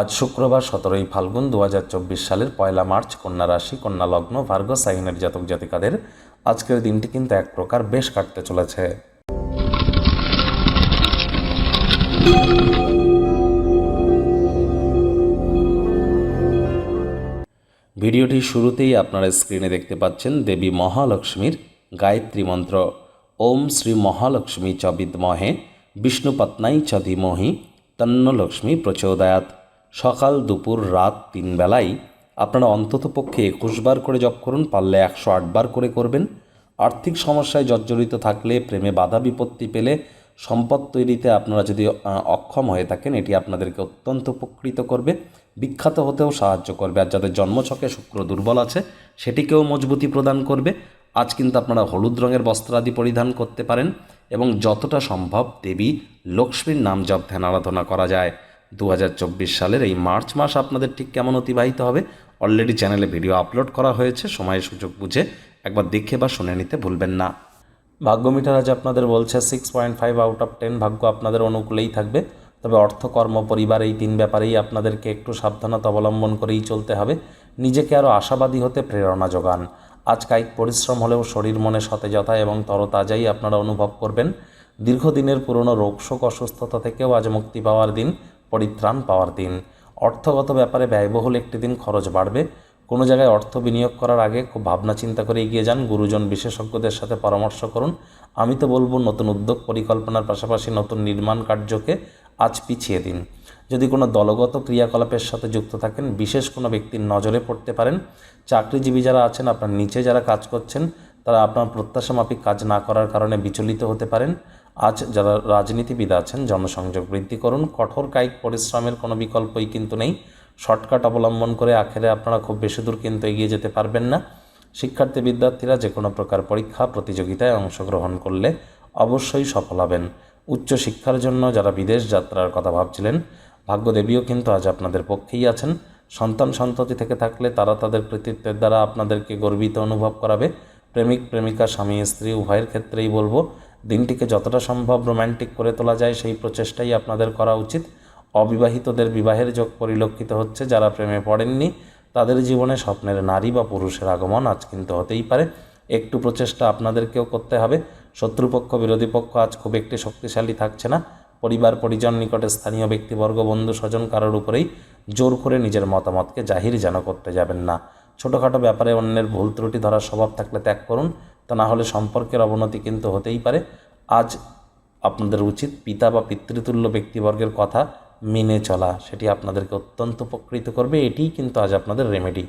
আজ শুক্রবার সতেরোই ফাল্গুন দু হাজার চব্বিশ সালের পয়লা মার্চ কন্যা রাশি, কন্যা লগ্ন, ভার্গ, সাইনের জাতক জাতিকাদের আজকের দিনটি কিন্তু এক প্রকার বেশ কাটতে চলেছে। ভিডিওটি শুরুতেই আপনারা স্ক্রিনে দেখতে পাচ্ছেন দেবী মহালক্ষ্মীর গায়ত্রী মন্ত্র। ওম শ্রী মহালক্ষ্মী চ বিদ্মহে বিষ্ণুপত্নাই চ ধীমহি, তন্ন লক্ষ্মী প্রচোদয়াত সকাল, দুপুর, রাত তিন বেলায় আপনারা অন্ততপক্ষে একুশ বার করে জপ করুন, পারলে একশো বার করে করবেন। আর্থিক সমস্যায় জর্জরিত থাকলে, প্রেমে বাধা বিপত্তি পেলে সম্পদ তৈরিতে আপনারা যদি অক্ষম হয়ে থাকেন, এটি আপনাদেরকে অত্যন্ত উপকৃত করবে, বিখ্যাত হতেও সাহায্য করবে। আর যাদের জন্মছকে শুক্র দুর্বল আছে, সেটিকেও মজবুতি প্রদান করবে। আজ কিন্তু আপনারা হলুদ রঙের বস্ত্রাদি পরিধান করতে পারেন এবং যতটা সম্ভব দেবী লক্ষ্মীর নাম জপ ধ্যান আরাধনা করা যায়। দু হাজার চব্বিশ সালের এই মার্চ মাস আপনাদের ঠিক কেমন অতিবাহিত হবে? অলরেডি চ্যানেলে ভিডিও আপলোড করা হয়েছে সময় সুযোগ বুঝে একবার দেখে বা শুনে নিতে ভুলবেন না। ভাগ্য মিটার আজ আপনাদের বলছে six point five out of ten ভাগ্য আপনাদের অনুকূলেই থাকবে। তবে অর্থ, কর্ম, পরিবার এই তিন ব্যাপারেই আপনাদেরকে একটু সাবধানতা অবলম্বন করেই চলতে হবে। নিজেকে আরও আশাবাদী হতে প্রেরণা যোগান। আজ কায়িক পরিশ্রম হলেও শরীর মনে সতেজতা এবং তরতাজাই আপনারা অনুভব করবেন। দীর্ঘদিনের পুরনো রোগশোক অসুস্থতা থেকেও আজ মুক্তি পাওয়ার দিন। পরিত্রাণ পাওয়ার দিন। অর্থগত ব্যাপারে ব্যয়বহুল একটি দিন খরচ বাড়বে। কোনো জায়গায় অর্থ বিনিয়োগ করার আগে খুব ভাবনা চিন্তা করে এগিয়ে যান। গুরুজন বিশেষজ্ঞদের সাথে পরামর্শ করুন। আমি তো বলব, নতুন উদ্যোগ পরিকল্পনার পাশাপাশি নতুন নির্মাণ কার্যকে আজ পিছিয়ে দিন। যদি কোনো দলগত ক্রিয়াকলাপের সাথে যুক্ত থাকেন, বিশেষ কোনো ব্যক্তির নজরে পড়তে পারেন। চাকরিজীবী যারা আছেন, আপনার নিচে যারা কাজ করছেন, তারা আপনার প্রত্যাশা মাফিক কাজ না করার কারণে বিচলিত হতে পারেন। আজ যারা রাজনীতিবিদ আছেন, জনসংযোগ বৃদ্ধি করুন। কঠোর কায়িক পরিশ্রমের কোনো বিকল্পই কিন্তু নেই। শর্টকাট অবলম্বন করে আখেরে আপনারা খুব বেশি দূর কিন্তু এগিয়ে যেতে পারবেন না। শিক্ষার্থী বিদ্যার্থীরা যে কোনো প্রকার পরীক্ষা, প্রতিযোগিতায় অংশগ্রহণ করলে অবশ্যই সফল হবেন। উচ্চ শিক্ষার জন্য যারা বিদেশ যাত্রার কথা ভাবছিলেন, ভাগ্যদেবীও কিন্তু আজ আপনাদের পক্ষেই আছেন। সন্তান সন্ততি থেকে থাকলে তারা তাদের কৃতিত্বের দ্বারা আপনাদেরকে গর্বিত অনুভব করাবে। প্রেমিক, প্রেমিকা, স্বামী, স্ত্রী, উভয়ের ক্ষেত্রেই বলব দিনটিকে যতটা সম্ভব রোম্যান্টিক করে তোলা যায় সেই প্রচেষ্টাই আপনাদের করা উচিত। অবিবাহিতদের বিবাহের যোগ পরিলক্ষিত হচ্ছে যারা প্রেমে পড়েননি। তাদের জীবনে স্বপ্নের নারী বা পুরুষের আগমন আজ কিন্তু হতেই পারে। একটু প্রচেষ্টা আপনাদেরকেও করতে হবে। শত্রুপক্ষ, বিরোধী পক্ষ আজ খুব একটি শক্তিশালী থাকছে না। পরিবার, পরিজন নিকটে স্থানীয় ব্যক্তিবর্গ, বন্ধু, স্বজন কারোর উপরেই জোর করে নিজের মতামতকে জাহির যেন করতে যাবেন না। ছোটোখাটো ব্যাপারে অন্যের ভুল ত্রুটি ধরার স্বভাব থাকলে ত্যাগ করুন। তা না হলে সম্পর্কের অবনতি কিন্তু হতেই পারে। আজ আপনাদের উচিত পিতা বা পিতৃতুল্য ব্যক্তিবর্গের কথা মেনে চলা, সেটি আপনাদেরকে অত্যন্ত উপকৃত করবে। এটিই কিন্তু আজ আপনাদের রেমেডি